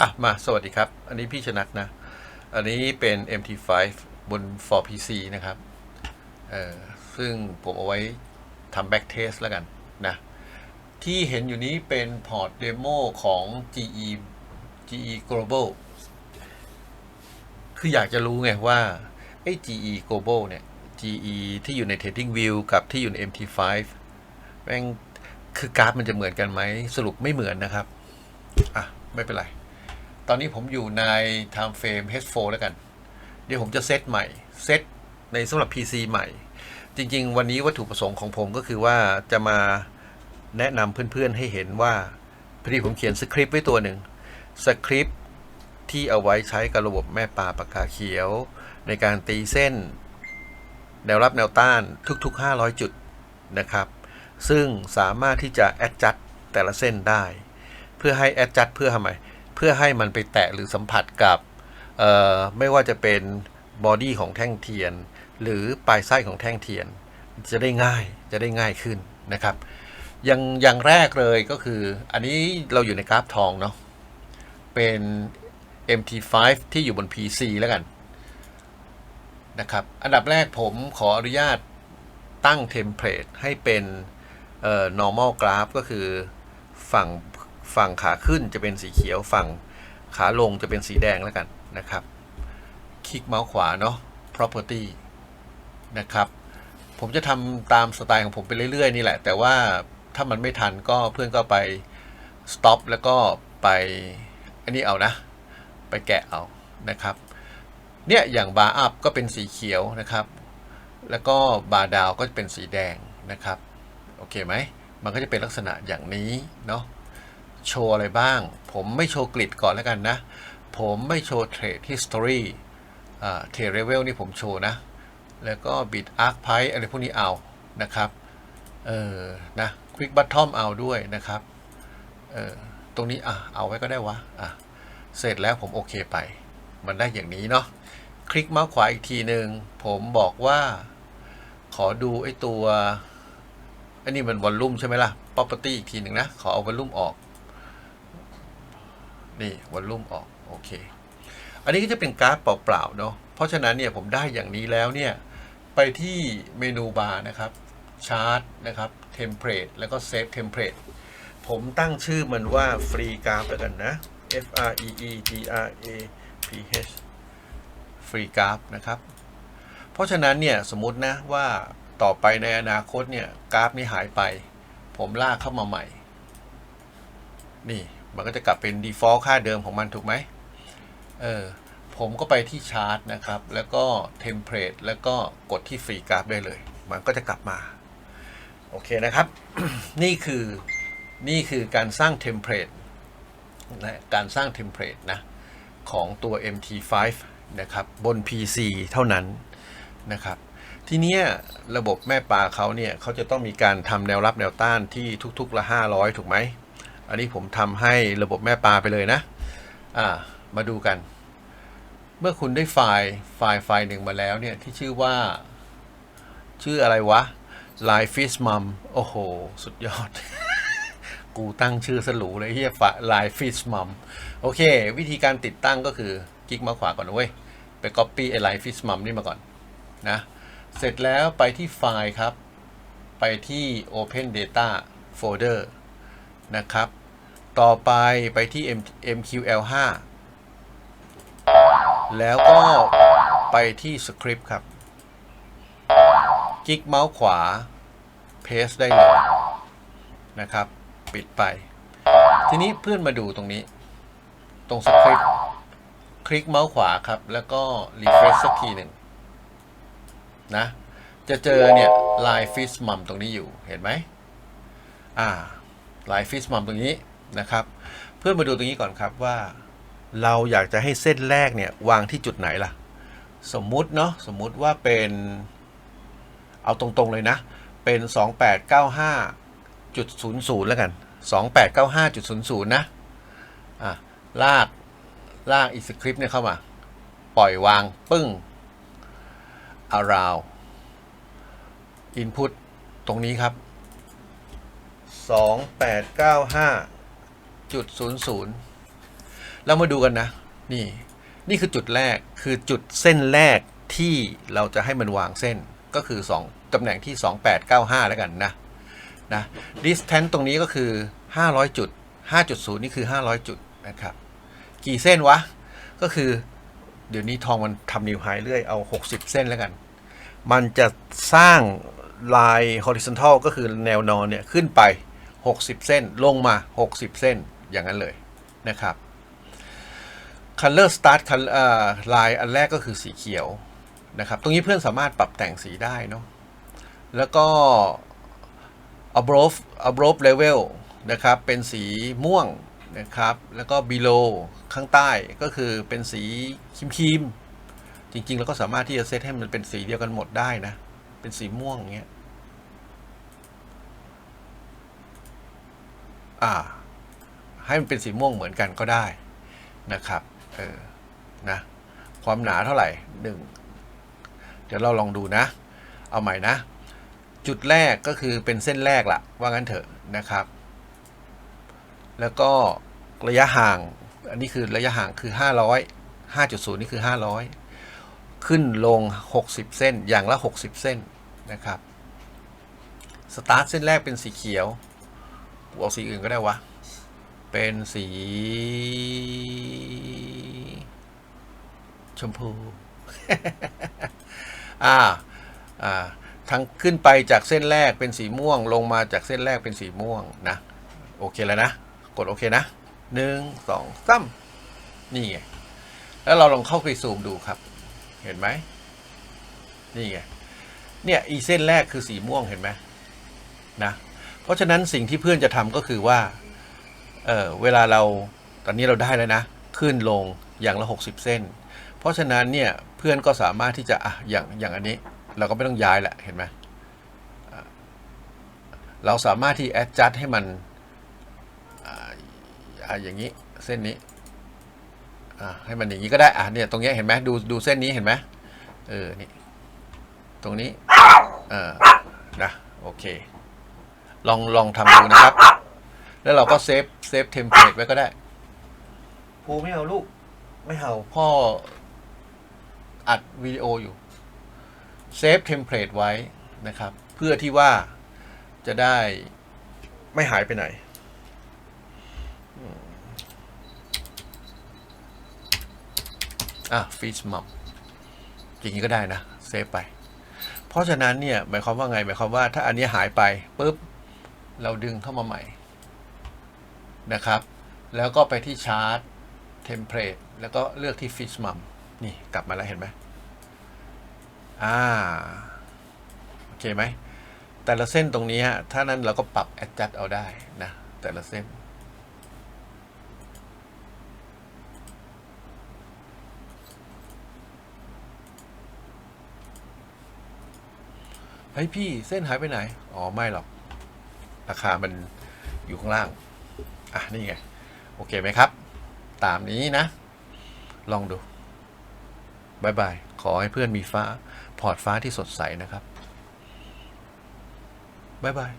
อะ มาสวัสดีครับ อันนี้พี่ชนักนะ อันนี้เป็น MT5 บน 4PC นะครับ เออซึ่งผมเอาไว้ทำ back test แล้วกันนะ ที่เห็นอยู่นี้เป็นพอร์ตเดโมของ GE GE Global คืออยากจะรู้ไงว่าไอ้ GE Global เนี่ย GE ที่อยู่ใน Trading View กับที่อยู่ใน MT5 แม่งคือกราฟมันจะเหมือนกันไหม สรุปไม่เหมือนนะครับ อะ ไม่เป็นไร ตอนนี้ผมอยู่ใน time frame H4 แล้วกัน เดี๋ยวผมจะเซตใหม่ เซตในสำหรับ PC ใหม่ จริง ๆ วันนี้วัตถุประสงค์ของผมก็คือว่าจะมาแนะนำเพื่อนๆให้เห็นว่าพอดีผมเขียนสคริปต์ไว้ตัวหนึ่งสคริปต์ที่เอาไว้ใช้กับระบบแม่ปลาปากกาเขียว ในการตีเส้น แนวรับแนวต้านทุก ๆ 500 จุดนะครับ ซึ่งสามารถที่จะ adjust แต่ละเส้นได้ เพื่อให้ adjust เพื่อทำไม เพื่อให้มันไปแตะหรือสัมผัสกับไม่ว่าจะเป็นบอดี้ของแท่งเทียน หรือปลายไส้ของแท่งเทียน จะได้ง่ายจะได้ง่ายขึ้นนะครับอย่างอย่างแรกเลยก็คือ อันนี้เราอยู่ในกราฟทองเนาะเป็น MT5 ที่อยู่บน PC แล้วกันนะครับอันดับแรกผมขออนุญาตตั้งเทมเพลตให้เป็น normal graph ก็คือฝั่ง ฝั่งขาขึ้นจะเป็นสีเขียวฝั่งขาลงจะเป็นสีแดงแล้วกันนะครับ คลิกเมาส์ขวาเนาะ property นะครับ ผมจะทำตามสไตล์ของผมไปเรื่อย ๆ นี่แหละ แต่ว่าถ้ามันไม่ทันก็เพื่อนก็ไป stop แล้วก็ไปอันนี้เอานะ ไปแกะเอานะครับ เนี่ยอย่างบาร์อัพก็เป็นสีเขียวนะครับ แล้วก็บาร์ดาวก็จะเป็นสีแดงนะครับ โอเคไหม มันก็จะเป็นลักษณะอย่างนี้เนาะ โชว์อะไรบ้าง ผมไม่โชว์กริดก่อนแล้วกันนะ ผมไม่โชว์เทรด history อ่าเทรดเรเวลนี่ผมโชว์นะ แล้วก็ bit arc price อะไรพวกนี้เอานะครับ เออ นะ quick bottom เอาด้วยนะครับ เออ ตรงนี้อะ เอาไว้ก็ได้วะ อะ เสร็จแล้วผมโอเคไป มันได้อย่างนี้เนาะ คลิกเมาส์ขวาอีกทีหนึ่ง ผมบอกว่า ขอดูไอ้ตัวอันนี้มันวอลลุ่มใช่ไหมล่ะ property อีกทีหนึ่งนะ ขอเอาวอลลุ่มออก นี่วอลลุ่มออกโอเค อันนี้ก็จะเป็นกราฟเปล่าๆเนาะเพราะฉะนั้นเนี่ยผมได้อย่างนี้แล้วเนี่ย ไปที่เมนูบาร์นะครับชาร์ตนะครับเทมเพลตแล้วก็เซฟเทมเพลตผมตั้งชื่อมันว่าฟรีกราฟแล้วกันนะ F R E E G R A P H ฟรีกราฟนะครับ เพราะฉะนั้นเนี่ยสมมตินะว่าต่อไปในอนาคตเนี่ยกราฟนี้หายไป ผมลากเข้ามาใหม่ นี่ มันก็จะกลับเป็น default ค่าเดิมของมันถูกไหมเออผมก็ไปที่ชาร์ตนะครับ แล้วก็เทมเพลตแล้วก็กดที่ฟรีกราฟได้เลย มันก็จะกลับมา โอเคนะครับ นี่คือนี่คือการสร้างเทมเพลตนะการสร้างเทมเพลตนะ ของตัว MT5 นะครับ บน PC เท่านั้นนะครับ ทีนี้ระบบแม่ปลาเขาเนี่ยเขาจะต้องมีการทำแนวรับแนวต้านที่ทุกๆละ 500 ถูกไหม อันนี้ผมทำให้ระบบแม่ปลาไปเลยนะอ่ามาดูกัน เมื่อคุณได้ไฟล์ไฟล์ไฟล์หนึ่งมาแล้วเนี่ยที่ชื่อว่า ชื่ออะไรวะ Line Fish Mum โอ้โห สุดยอด กูตั้งชื่อสลูเลยเฮียฝา Line Fish Mum โอเค วิธีการติดตั้งก็คือคลิกมาขวาก่อนเว้ย ไป Copy ไอ้ Line Fish Mum นี่มาก่อนนะ เสร็จแล้วไปที่ไฟล์ครับ ไปที่ Open Data Folder นะครับ ต่อไปไปที่ M- MQL5 แล้วก็ไปที่สคริปต์ครับ คลิกเมาส์ขวา paste ได้เลย นะครับ ปิดไป ทีนี้เพื่อนมาดูตรงนี้ ตรงสคริปต์คลิกเมาส์ขวาครับ แล้วก็ refresh สักทีหนึ่งนะ จะเจอเนี่ย line fish mum ตรงนี้อยู่ เห็นไหม อ่า line fish mum ตรงนี้ นะครับ เพื่อนมาดูตรงนี้ก่อนครับว่า เราอยากจะให้เส้นแรกเนี่ยวางที่จุดไหนล่ะ สมมุติเนาะสมมุติว่าเป็นเอาตรงๆเลยนะ เป็น 2895.00 แล้วกัน 2895.00 นะอะลากลากอีสคริปต์เนี่ยเข้ามา ปล่อยวางปึ้ง around input ตรงนี้ครับ 2895.00เรามาดูกันนะ นี่ นี่คือจุดแรกคือจุดเส้นแรกที่เราจะให้มันวางเส้นก็คือ 2ตำแหน่งที่ 2895 แล้วกันนะนะ distance ตรงนี้ก็คือ 500 จุด 5.0 นี่คือ 500 จุดนะครับ กี่เส้นวะ ก็คือเดี๋ยวนี้ทองมันทำนิวไฮเรื่อยเอา 60 เส้นแล้วกัน มันจะสร้างลาย horizontal ก็คือแนวนอนเนี่ย ขึ้นไป 60 เส้นลงมา 60 เส้น อย่างนั้นเลยนะครับ color start เอ่อลายอันแรกก็คือสีเขียวนะครับ ตรงนี้เพื่อนสามารถปรับแต่งสีได้เนาะ แล้วก็ above above level นะครับ เป็นสีม่วงนะครับ แล้วก็ below ข้างใต้ก็คือเป็นสีครีมจริงๆ แล้วก็สามารถที่จะเซตให้มันเป็นสีเดียวกันหมดได้นะ เป็นสีม่วงอย่างเงี้ย อ่า ให้มันเป็นสีม่วงเหมือนกันก็ได้นะครับเออนะความหนาเท่าไหร่หนึ่งเดี๋ยวเราลองดูนะ เอาใหม่นะ จุดแรกก็คือเป็นเส้นแรกละว่างั้นเถอะนะครับ แล้วก็ระยะห่างอันนี้คือระยะห่างคือ 500 5.0 นี่คือ 500 ขึ้นลง 60 เส้นอย่างละ 60 เส้นนะครับสตาร์ทเส้นแรกเป็นสีเขียวกูเอาสีอื่นก็ได้วะ เป็นสี ชมพู อ่า อ่า ทั้งขึ้นไปจากเส้นแรกเป็นสีม่วง ลงมาจากเส้นแรกเป็นสีม่วงนะ โอเคแล้วนะ กดโอเคนะหนึ่งสองสามนี่ไง แล้วเราลองเข้าไปซูมดูครับ เห็นไหม นี่ไง เนี่ย อีเส้นแรกคือสีม่วงเห็นไหมนะ เพราะฉะนั้นสิ่งที่เพื่อนจะทำก็คือว่า เออเวลาเราตอนนี้เราได้แล้วนะ ขึ้นลงอย่างละ 60 เส้น เพราะฉะนั้นเนี่ยเพื่อนก็สามารถที่จะอะอย่างอย่างอันนี้เราก็ไม่ต้องย้ายแหละเห็นไหมเราสามารถที่ adjust ให้มันอย่างนี้เส้นนี้ให้มันอย่างนี้ก็ได้อะเนี่ยตรงเนี้ยเห็นไหมดูดูเส้นนี้เห็นไหมเออนี่ตรงนี้เออนะโอเค ลองลองทำดูนะครับ แล้วเราก็เซฟเซฟเทมเพลตไว้ก็ได้ภูไม่เอาลูก ไม่เอาพ่ออัดวิดีโออยู่เซฟเทมเพลตไว้นะครับ เพื่อที่ว่าจะได้ไม่หายไปไหนอืมอะฟีชมัมอย่างนี้ก็ได้นะ เซฟไป เพราะฉะนั้นเนี่ย หมายความว่าไง หมายความว่าถ้าอันนี้หายไปปุ๊บ เราดึงเข้ามาใหม่ นะครับ แล้วก็ไปที่ชาร์ตเทมเพลตแล้วก็เลือกที่ฟิชมัมนี่กลับมาแล้วเห็นไหมอ่าโอเคไหมแต่ละเส้นตรงนี้ฮะถ้านั้นเราก็ปรับ adjust เอาได้นะ แต่ละเส้น เฮ้ยพี่เส้นหายไปไหน อ๋อ ไม่หรอก ราคามันอยู่ข้างล่าง อะนี่ไง โอเคไหมครับ ตามนี้นะ ลองดูบายบาย ขอให้เพื่อนมีฟ้า พอร์ตฟ้าที่สดใสนะครับบายบาย